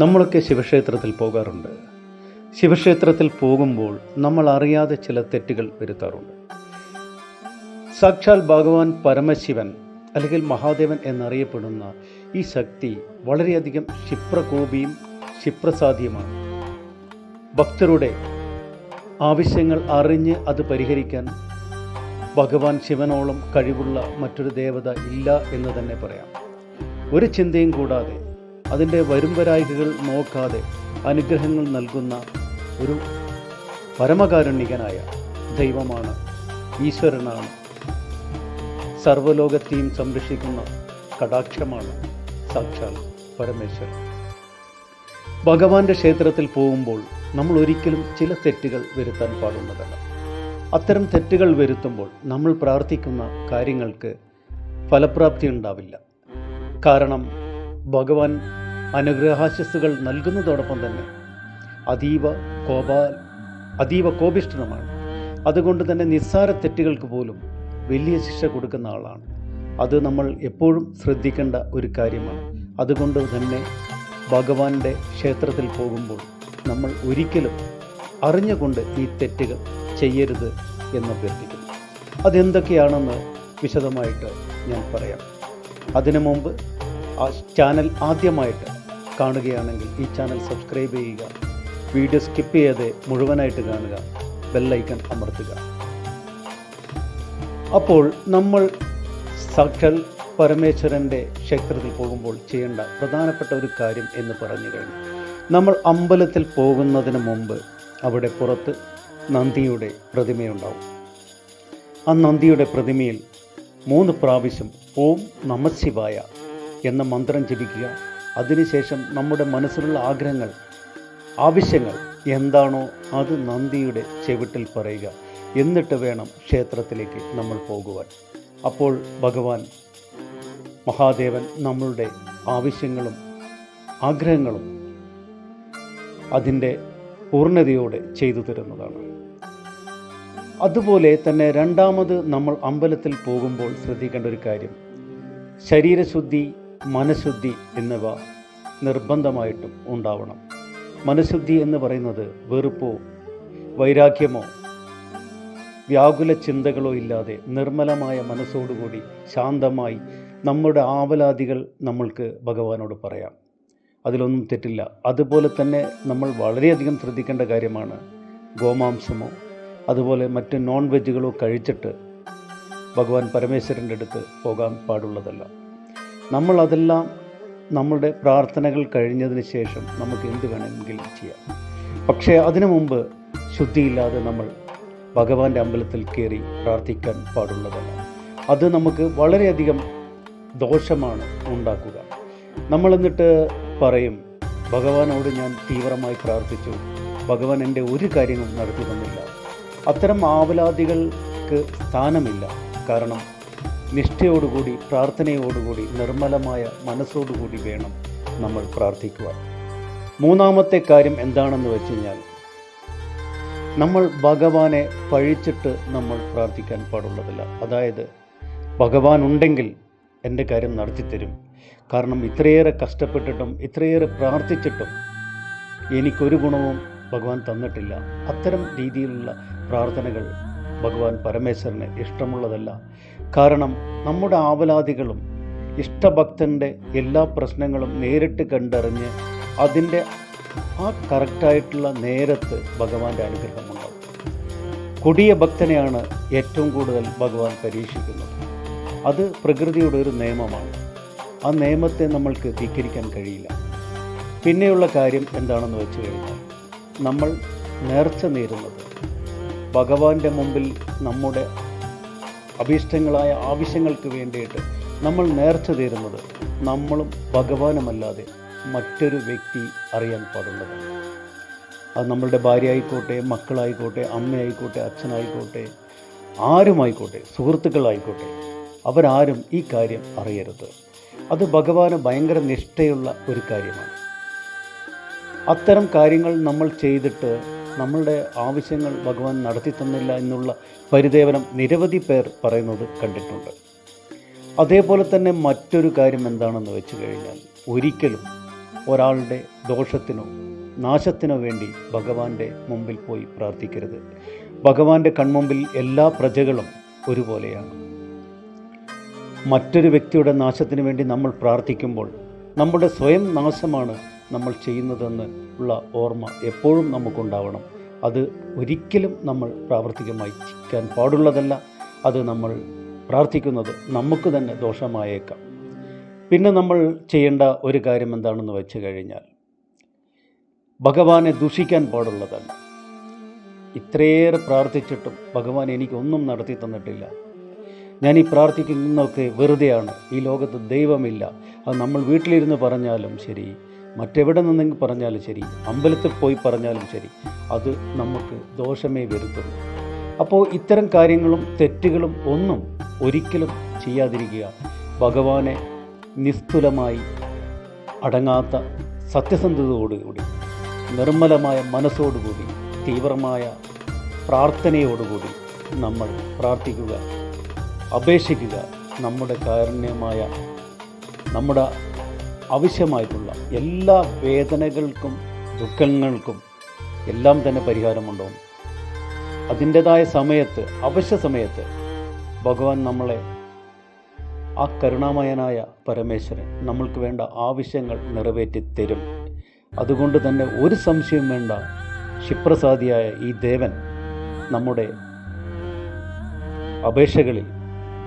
നമ്മളൊക്കെ ശിവക്ഷേത്രത്തിൽ പോകാറുണ്ട്. ശിവക്ഷേത്രത്തിൽ പോകുമ്പോൾ നമ്മൾ അറിയാതെ ചില തെറ്റുകൾ വരുത്താറുണ്ട്. സാക്ഷാൽ ഭഗവാൻ പരമശിവൻ അല്ലെങ്കിൽ മഹാദേവൻ എന്നറിയപ്പെടുന്ന ഈ ശക്തി വളരെയധികം ക്ഷിപ്രകോപിയും ക്ഷിപ്രസാധ്യമാണ് ഭക്തരുടെ ആവശ്യങ്ങൾ അറിഞ്ഞ് അത് പരിഹരിക്കാൻ ഭഗവാൻ ശിവനോളം കഴിവുള്ള മറ്റൊരു ദേവത ഇല്ല എന്ന് തന്നെ പറയാം. ഒരു ചിന്തയും കൂടാതെ അതിന്റെ വരുംവരായികകൾ നോക്കാതെ അനുഗ്രഹങ്ങൾ നൽകുന്ന ഒരു പരമകാരുണ്യകനായ ദൈവമാണ് ഈശ്വരനാണ്. സർവലോകത്തെയും സംരക്ഷിക്കുന്ന കടാക്ഷമാണ് സാക്ഷാൽ പരമേശ്വരൻ. ഭഗവാന്റെ ക്ഷേത്രത്തിൽ പോകുമ്പോൾ നമ്മൾ ഒരിക്കലും ചില തെറ്റുകൾ വരുത്താൻ പാടുന്നതല്ല അത്തരം തെറ്റുകൾ വരുത്തുമ്പോൾ നമ്മൾ പ്രാർത്ഥിക്കുന്ന കാര്യങ്ങൾക്ക് ഫലപ്രാപ്തി ഉണ്ടാവില്ല. കാരണം ഭഗവാൻ അനുഗ്രഹാശസ്സുകൾ നൽകുന്നതോടൊപ്പം തന്നെ അതീവ കോപാ അതീവ കോപിഷ്ഠനുമാണ്. അതുകൊണ്ട് തന്നെ നിസ്സാര തെറ്റുകൾക്ക് പോലും വലിയ ശിക്ഷ കൊടുക്കുന്ന ആളാണ്. അത് നമ്മൾ എപ്പോഴും ശ്രദ്ധിക്കേണ്ട ഒരു കാര്യമാണ്. അതുകൊണ്ട് തന്നെ ഭഗവാന്റെ ക്ഷേത്രത്തിൽ പോകുമ്പോൾ നമ്മൾ ഒരിക്കലും അറിഞ്ഞുകൊണ്ട് ഈ തെറ്റുകൾ ചെയ്യരുത് എന്ന് അഭ്യർത്ഥിക്കുന്നു. അതെന്തൊക്കെയാണെന്ന് വിശദമായിട്ട് ഞാൻ പറയാം. അതിനു മുമ്പ് ആ ചാനൽ ആദ്യമായിട്ട് കാണുകയാണെങ്കിൽ ഈ ചാനൽ സബ്സ്ക്രൈബ് ചെയ്യുക. വീഡിയോ സ്കിപ്പ് ചെയ്യാതെ മുഴുവനായിട്ട് കാണുക. ബെല്ലൈക്കൺ അമർത്തുക. അപ്പോൾ നമ്മൾ സാക്ഷാൽ പരമേശ്വരന്റെ ക്ഷേത്രത്തിൽ പോകുമ്പോൾ ചെയ്യേണ്ട പ്രധാനപ്പെട്ട ഒരു കാര്യം എന്ന് പറഞ്ഞു കഴിഞ്ഞു. നമ്മൾ അമ്പലത്തിൽ പോകുന്നതിന് മുമ്പ് അവിടെ പുറത്ത് നന്ദിയുടെ പ്രതിമയുണ്ടാവും. ആ നന്ദിയുടെ പ്രതിമയിൽ മൂന്ന് പ്രാവശ്യം ഓം നമശിവായ എന്ന മന്ത്രം ജപിക്കുക. അതിനുശേഷം നമ്മുടെ മനസ്സിലുള്ള ആഗ്രഹങ്ങൾ ആവശ്യങ്ങൾ എന്താണോ അത് നന്ദിയുടെ ചെവിട്ടിൽ പറയുക. എന്നിട്ട് വേണം ക്ഷേത്രത്തിലേക്ക് നമ്മൾ പോകുവാൻ. അപ്പോൾ ഭഗവാൻ മഹാദേവൻ നമ്മളുടെ ആവശ്യങ്ങളും ആഗ്രഹങ്ങളും അതിന്റെ പൂർണതയോടെ ചെയ്തു തരുന്നതാണ്. അതുപോലെ തന്നെ രണ്ടാമത് നമ്മൾ അമ്പലത്തിൽ പോകുമ്പോൾ ശ്രദ്ധിക്കേണ്ട ഒരു കാര്യം. ശരീരശുദ്ധി മനഃശുദ്ധി എന്നിവ നിർബന്ധമായിട്ടും ഉണ്ടാവണം. മനഃശുദ്ധി എന്ന് പറയുന്നത് വെറുപ്പോ വൈരാഗ്യമോ വ്യാകുല ചിന്തകളോ ഇല്ലാതെ നിർമ്മലമായ മനസ്സോടുകൂടി ശാന്തമായി നമ്മുടെ ആവലാദികൾ നമ്മൾക്ക് ഭഗവാനോട് പറയാം. അതിലൊന്നും തെറ്റില്ല. അതുപോലെ തന്നെ നമ്മൾ വളരെയധികം ശ്രദ്ധിക്കേണ്ട കാര്യമാണ് ഗോമാംസമോ അതുപോലെ മറ്റ് നോൺ വെജുകളോ കഴിച്ചിട്ട് ഭഗവാൻ പരമേശ്വരന്റെ അടുത്ത് പോകാൻ പാടുള്ളതല്ല. നമ്മൾ അതെല്ലാം നമ്മുടെ പ്രാർത്ഥനകൾ കഴിഞ്ഞതിന് ശേഷം നമുക്ക് എന്ത് വേണമെങ്കിലും ചെയ്യാം. പക്ഷേ അതിനു മുമ്പ് ശുദ്ധിയില്ലാതെ നമ്മൾ ഭഗവാന്റെ അമ്പലത്തിൽ കയറി പ്രാർത്ഥിക്കാൻ പാടുള്ളതല്ല. അത് നമുക്ക് വളരെയധികം ദോഷമാണ് ഉണ്ടാക്കുക. നമ്മൾ എന്നിട്ട് പറയും ഭഗവാനോട് ഞാൻ തീവ്രമായി പ്രാർത്ഥിച്ചു. ഭഗവാൻ എന്റെ ഒരു കാര്യവും നടത്തി തന്നില്ല. അത്തരം ആവലാദികൾക്ക് സ്ഥാനമില്ല. കാരണം നിഷ്ഠയോടുകൂടി പ്രാർത്ഥനയോടുകൂടി നിർമ്മലമായ മനസ്സോടുകൂടി വേണം നമ്മൾ പ്രാർത്ഥിക്കുക മൂന്നാമത്തെ കാര്യം എന്താണെന്ന് വെച്ച് കഴിഞ്ഞാൽ നമ്മൾ ഭഗവാനെ പഴിച്ചിട്ട് നമ്മൾ പ്രാർത്ഥിക്കാൻ പാടുള്ളതല്ല. അതായത് ഭഗവാൻ ഉണ്ടെങ്കിൽ എന്റെ കാര്യം നടത്തിത്തരും. കാരണം ഇത്രയേറെ കഷ്ടപ്പെട്ടിട്ടും ഇത്രയേറെ പ്രാർത്ഥിച്ചിട്ടും എനിക്കൊരു ഗുണവും ഭഗവാൻ തന്നിട്ടില്ല. അത്തരം രീതിയിലുള്ള പ്രാർത്ഥനകൾ ഭഗവാൻ പരമേശ്വരന് ഇഷ്ടമുള്ളതല്ല. കാരണം നമ്മുടെ ആവലാദികളും ഇഷ്ടഭക്തന്റെ എല്ലാ പ്രശ്നങ്ങളും നേരിട്ട് കണ്ടറിഞ്ഞ് അതിന്റെ ആ കറക്റ്റായിട്ടുള്ള നേരത്ത് ഭഗവാന്റെ അനുഗ്രഹമുണ്ടാവും. കൊടിയ ഭക്തനെയാണ് ഏറ്റവും കൂടുതൽ ഭഗവാൻ പരീക്ഷിക്കുന്നത്. അത് പ്രകൃതിയുടെ ഒരു നിയമമാണ്. ആ നിയമത്തെ നമ്മൾക്ക് ധിക്കരിക്കാൻ കഴിയില്ല. പിന്നെയുള്ള കാര്യം എന്താണെന്ന് വെച്ച് കഴിഞ്ഞാൽ നമ്മൾ നേർച്ച നേരുന്നത് ഭഗവാന്റെ മുമ്പിൽ നമ്മുടെ അഭീഷ്ടങ്ങളായ ആവശ്യങ്ങൾക്ക് വേണ്ടിയിട്ട് നമ്മൾ നേർച്ച തീരുന്നത് നമ്മളും ഭഗവാനുമല്ലാതെ മറ്റൊരു വ്യക്തി അറിയാൻ പാടുള്ളതാണ്. അത് നമ്മളുടെ ഭാര്യ ആയിക്കോട്ടെ മക്കളായിക്കോട്ടെ അമ്മയായിക്കോട്ടെ അച്ഛനായിക്കോട്ടെ ആരുമായിക്കോട്ടെ സുഹൃത്തുക്കളായിക്കോട്ടെ അവരാരും ഈ കാര്യം അറിയരുത്. അത് ഭഗവാന് ഭയങ്കര നിഷ്ഠയുള്ള ഒരു കാര്യമാണ്. അത്തരം കാര്യങ്ങൾ നമ്മൾ ചെയ്തിട്ട് നമ്മളുടെ ആവശ്യങ്ങൾ ഭഗവാൻ നടത്തി തന്നില്ല എന്നുള്ള പരിദേവനം നിരവധി പേർ പറയുന്നത് കണ്ടിട്ടുണ്ട്. അതേപോലെ തന്നെ മറ്റൊരു കാര്യം എന്താണെന്ന് വെച്ച് കഴിഞ്ഞാൽ ഒരിക്കലും ഒരാളുടെ ദോഷത്തിനോ നാശത്തിനോ വേണ്ടി ഭഗവാന്റെ മുമ്പിൽ പോയി പ്രാർത്ഥിക്കരുത്. ഭഗവാന്റെ കൺമുമ്പിൽ എല്ലാ പ്രജകളും ഒരുപോലെയാണ്. മറ്റൊരു വ്യക്തിയുടെ നാശത്തിന് വേണ്ടി നമ്മൾ പ്രാർത്ഥിക്കുമ്പോൾ നമ്മുടെ സ്വയം നാശമാണ് നമ്മൾ ചെയ്യുന്നതെന്ന് ഉള്ള ഓർമ്മ എപ്പോഴും നമുക്കുണ്ടാവണം. അത് ഒരിക്കലും നമ്മൾ പ്രാവർത്തികമായി ചെയ്യാൻ പാടുള്ളതല്ല. അത് നമ്മൾ പ്രാർത്ഥിക്കുന്നത് നമുക്ക് തന്നെ ദോഷമായേക്കാം. പിന്നെ നമ്മൾ ചെയ്യേണ്ട ഒരു കാര്യം എന്താണെന്ന് വെച്ച് കഴിഞ്ഞാൽ ഭഗവാനെ ദുഷിക്കാൻ പാടുള്ളതല്ല. ഇത്രയേറെ പ്രാർത്ഥിച്ചിട്ടും ഭഗവാൻ എനിക്കൊന്നും നടത്തി തന്നിട്ടില്ല. ഞാൻ ഈ പ്രാർത്ഥിക്കുന്നതൊക്കെ വെറുതെയാണ്. ഈ ലോകത്ത് ദൈവമില്ല. അത് നമ്മൾ വീട്ടിലിരുന്ന് പറഞ്ഞാലും ശരി മറ്റെവിടെ നിന്നെങ്കിൽ പറഞ്ഞാലും ശരി അമ്പലത്തിൽ പോയി പറഞ്ഞാലും ശരി അത് നമുക്ക് ദോഷമേ വരുത്തുള്ളൂ അപ്പോൾ ഇത്തരം കാര്യങ്ങളും തെറ്റുകളും ഒന്നും ഒരിക്കലും ചെയ്യാതിരിക്കുക. ഭഗവാനെ നിസ്തുലമായി അടങ്ങാത്ത സത്യസന്ധതയോടുകൂടി നിർമ്മലമായ മനസ്സോടുകൂടി തീവ്രമായ പ്രാർത്ഥനയോടുകൂടി നമ്മൾ പ്രാർത്ഥിക്കുക അപേക്ഷിക്കുക നമ്മുടെ കാരുണ്യമായ നമ്മുടെ ആവശ്യമായിട്ടുള്ള എല്ലാ വേദനകൾക്കും ദുഃഖങ്ങൾക്കും എല്ലാം തന്നെ പരിഹാരമുണ്ടാവും. അതിന്റെതായ സമയത്ത് അവശ്യ സമയത്ത് ഭഗവാൻ നമ്മളെ ആ കരുണാമയനായ പരമേശ്വരൻ നമ്മൾക്ക് വേണ്ട ആവശ്യങ്ങൾ നിറവേറ്റി തരും. അതുകൊണ്ട് തന്നെ ഒരു സംശയം വേണ്ട ക്ഷിപ്രസാദിയായ ഈ ദേവൻ നമ്മുടെ അപേക്ഷകളിൽ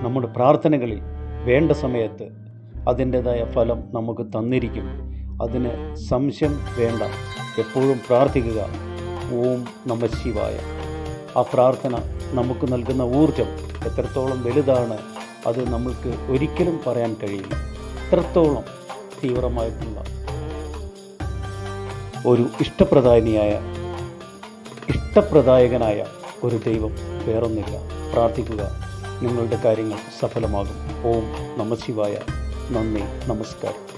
നമ്മുടെ പ്രാർത്ഥനകളിൽ വേണ്ട സമയത്ത് അതിന്റെതായ ഫലം നമുക്ക് തന്നിരിക്കും. അതിന് സംശയം വേണ്ട. എപ്പോഴും പ്രാർത്ഥിക്കുക. ഓം നമ ശിവായ. ആ പ്രാർത്ഥന നമുക്ക് നൽകുന്ന ഊർജം എത്രത്തോളം വലുതാണ് അത് നമ്മൾക്ക് ഒരിക്കലും പറയാൻ കഴിയില്ല. എത്രത്തോളം തീവ്രമായിട്ടുള്ള ഒരു ഇഷ്ടപ്രദായനിയായ ഇഷ്ടപ്രദായകനായ ഒരു ദൈവം വേറൊന്നില്ല. പ്രാർത്ഥിക്കുക. നിങ്ങളുടെ കാര്യങ്ങൾ സഫലമാകും. ഓം നമശിവായ നന്ദി നമസ്കാരം.